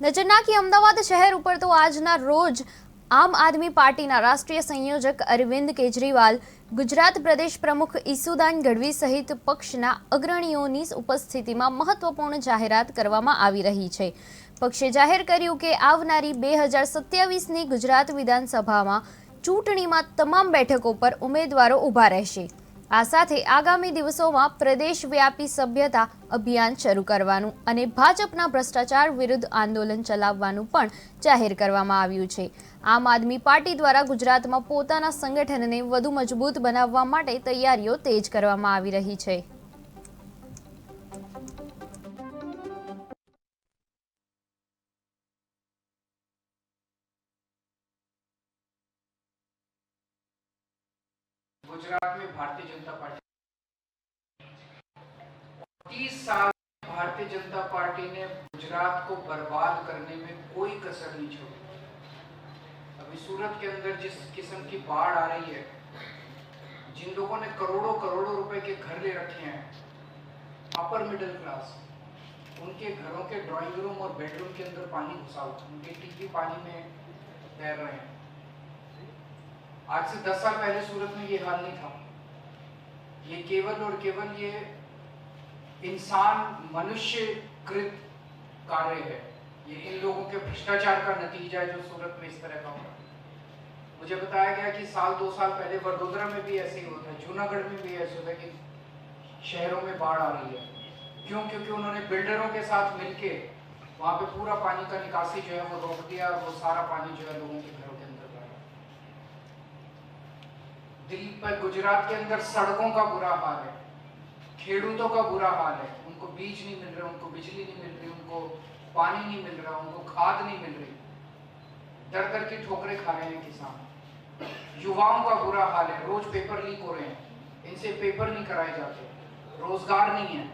નજર નાખી અમદાવાદ શહેર ઉપર તો આજના રોજ આમ આદમી પાર્ટીના રાષ્ટ્રીય સંયોજક અરવિંદ કેજરીવાલ, ગુજરાત પ્રદેશ પ્રમુખ ઈસુદાન ગઢવી સહિત પક્ષના અગ્રણીઓની ઉપસ્થિતિમાં મહત્વપૂર્ણ જાહેરાત કરવામાં આવી રહી છે. પક્ષે જાહેર કર્યું કે આવનારી બે હજાર સત્યાવીસની ગુજરાત વિધાનસભામાં ચૂંટણીમાં તમામ બેઠકો પર ઉમેદવારો ઊભા રહેશે. આ સાથે આગામી દિવસોમાં પ્રદેશ વ્યાપી સભ્યતા અભિયાન શરૂ કરવાનું અને ભાજપના ભ્રષ્ટાચાર વિરુદ્ધ આંદોલન ચલાવવાનું પણ જાહેર કરવામાં આવ્યું છે. આમ આદમી પાર્ટી દ્વારા ગુજરાતમાં પોતાના સંગઠનને વધુ મજબૂત બનાવવા માટે તૈયારીઓ તેજ કરવામાં આવી રહી છે. गुजरात में भारतीय जनता पार्टी तीस साल भारतीय जनता पार्टी ने गुजरात को बर्बाद करने में कोई कसर नहीं छोड़ी। अभी सूरत के अंदर जिस किस्म की बाढ़ आ रही है, जिन लोगों ने करोड़ों करोड़ों रुपए के घर ले रखे हैं अपर मिडिल क्लास उनके घरों के ड्राइंग रूम और बेडरूम के अंदर पानी घुसा हुआ, उनके टीवी पानी में तैर रहे हैं। आज से दस साल पहले सूरत में ये हाल नहीं था। ये केवल और केवल ये इंसान मनुष्य कृत कार्य है। ये इन लोगों के भ्रष्टाचार का नतीजा है जो सूरत में इस तरह का होगा मुझे बताया गया कि साल, दो साल पहले वडोदरा में भी ऐसे ही होता है जूनागढ़ में भी ऐसे होता है कि शहरों में बाढ़ आ रही है। क्यों? क्योंकि उन्होंने बिल्डरों के साथ मिलके वहाँ पे पूरा पानी का निकासी जो है वो रोक दिया और वो सारा पानी जो है लोगों के घरों के अंदर गया दिल्ली पर गुजरात के अंदर सड़कों का बुरा हाल है खेडूतों का बुरा हाल है। उनको बीज नहीं मिल रहा उनको बिजली नहीं मिल रही उनको पानी नहीं मिल रहा उनको खाद नहीं मिल रही। दर दर की ठोकरें खा रहे हैं किसान। युवाओं का बुरा हाल है रोज पेपर लीक हो रहे हैं। इनसे पेपर नहीं कराए जाते रोज़गार नहीं है।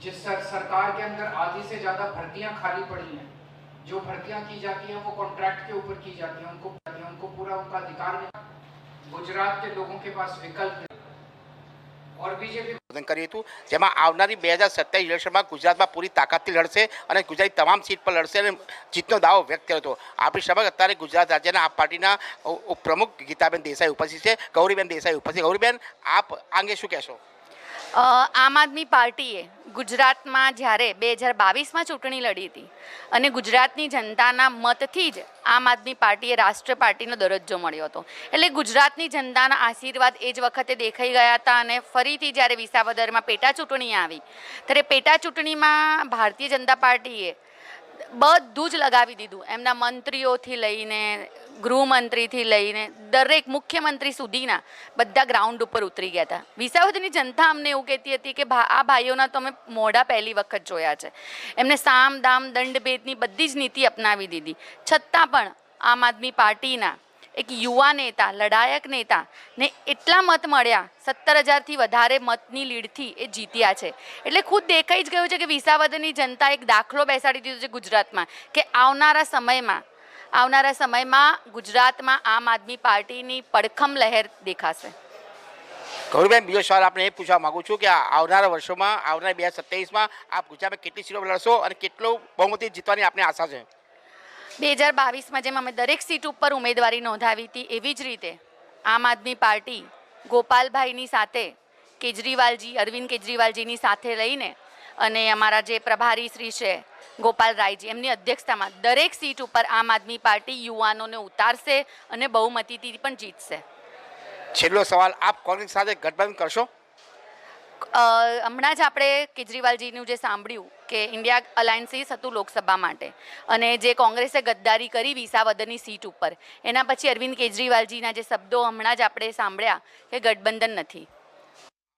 जिस सर, सरकार के अंदर आधी से ज़्यादा भर्तियाँ खाली पड़ी हैं जो भर्तियाँ की जाती हैं वो कॉन्ट्रैक्ट के ऊपर की जाती हैं उनको उनको पूरा उनका अधिकार नहीं। गुजरात के लोगों के पास विकल्प है और बीजेपी સંબોધન કર્યું હતું જેમાં આવનારી બે હજાર સત્યાવીસ ઇલેક્શનમાં ગુજરાતમાં પૂરી તાકાતથી લડશે અને ગુજરાતની તમામ સીટ પર લડશે અને જીતનો દાવો વ્યક્ત કર્યો હતો આપણી સમક્ષ અત્યારે ગુજરાત રાજ્યના આપ પાર્ટીના ઉ- ઉપપ્રમુખ ગીતાબેન દેસાઈ ઉપસ્થિત છે ગૌરીબેન દેસાઈ ઉપસ્થિત ગૌરીબેન આપ આ અંગે શું કહેશો અ, આમ આદમી પાર્ટીએ ગુજરાતમાં જ્યારે બે હજાર બાવીસમાં ચૂંટણી લડી હતી અને ગુજરાતની જનતાના મતથી જ આમ આદમી પાર્ટીએ રાષ્ટ્રીય પાર્ટીનો દરજ્જો મળ્યો હતો. એટલે ગુજરાતની જનતાના આશીર્વાદ એ જ વખતે દેખાઈ ગયા હતા અને ફરીથી જ્યારે વિસાવદરમાં પેટા ચૂંટણી આવી, ત્યારે પેટા ચૂંટણીમાં ભારતીય જનતા પાર્ટીએ બધું જ લગાવી દીધું એમના મંત્રીઓથી લઈને ગૃહમંત્રીથી લઈને દરેક મુખ્યમંત્રી સુધીના બધા ગ્રાઉન્ડ ઉપર ઉતરી ગયા હતા. વિસાવદરની જનતા અમને એવું કહેતી હતી કે આ ભાઈઓના તો અમે મોઢા પહેલી વખત જોયા છે. એમને સામ, દામ, દંડ ભેદની બધી જ નીતિ અપનાવી દીધી. છતાં પણ આમ આદમી પાર્ટીના એક યુવા નેતા, લડાયક નેતા ને એટલા મત મળ્યા, સત્તર હજારથી વધારે મતની લીડથી એ જીત્યા છે. એટલે ખુદ દેખાઈ જ ગયું છે કે વિસાવદરની જનતા એક દાખલો બેસાડી દીધો છે ગુજરાતમાં, કે આવનારા સમયમાં આવનારા સમયમાં ગુજરાતમાં આમ આદમી પાર્ટીની પડખમ લહેર દેખાશે. ગૌરીબેન બીજો સવાલ આપણે એ પૂછવા માગું છું કે આવનારા વર્ષોમાં આવનારા બે હજાર સત્યાવીસમાં આપ ગુજરાતમાં કેટલી સીટો લડશો અને કેટલો બહુમતી જીતવાની આપને આશા છે? બે હજાર બાવીસમાં જેમ અમે દરેક સીટ ઉપર ઉમેદવારી નોંધાવી હતી એવી જ રીતે આમ આદમી પાર્ટી ગોપાલભાઈની સાથે કેજરીવાલજી અરવિંદ કેજરીવાલજીની સાથે લઈને અને અમારા જે પ્રભારી શ્રી છે ગોપાલ રાયજી એમની અધ્યક્ષતામાં દરેક સીટ ઉપર આમ આદમી પાર્ટી યુવાનોને ઉતારશે અને બહુમતીથી પણ જીતશે. છેલ્લો સવાલ આપ કોંગ્રેસ સાથે ગઠબંધન કરશો? હમણાં જ આપણે કેજરીવાલજીનું જે સાંભળ્યું કે ઇન્ડિયા અલાયન્સીસ હતું લોકસભા માટે અને જે કોંગ્રેસે ગદ્દારી કરી વિસાવદરની સીટ ઉપર. એના પછી અરવિંદ કેજરીવાલજીના જે શબ્દો હમણાં જ આપણે સાંભળ્યા કે ગઠબંધન નથી.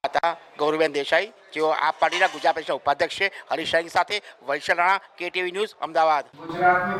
હતા. ગૌરીબેન દેસાઈ, જેઓ આ પાર્ટીના ગુજરાત પ્રદેશના ઉપાધ્યક્ષ છે. હરીશ સાથે વૈશાલ રાણા, કેટીવી ન્યૂઝ, અમદાવાદ.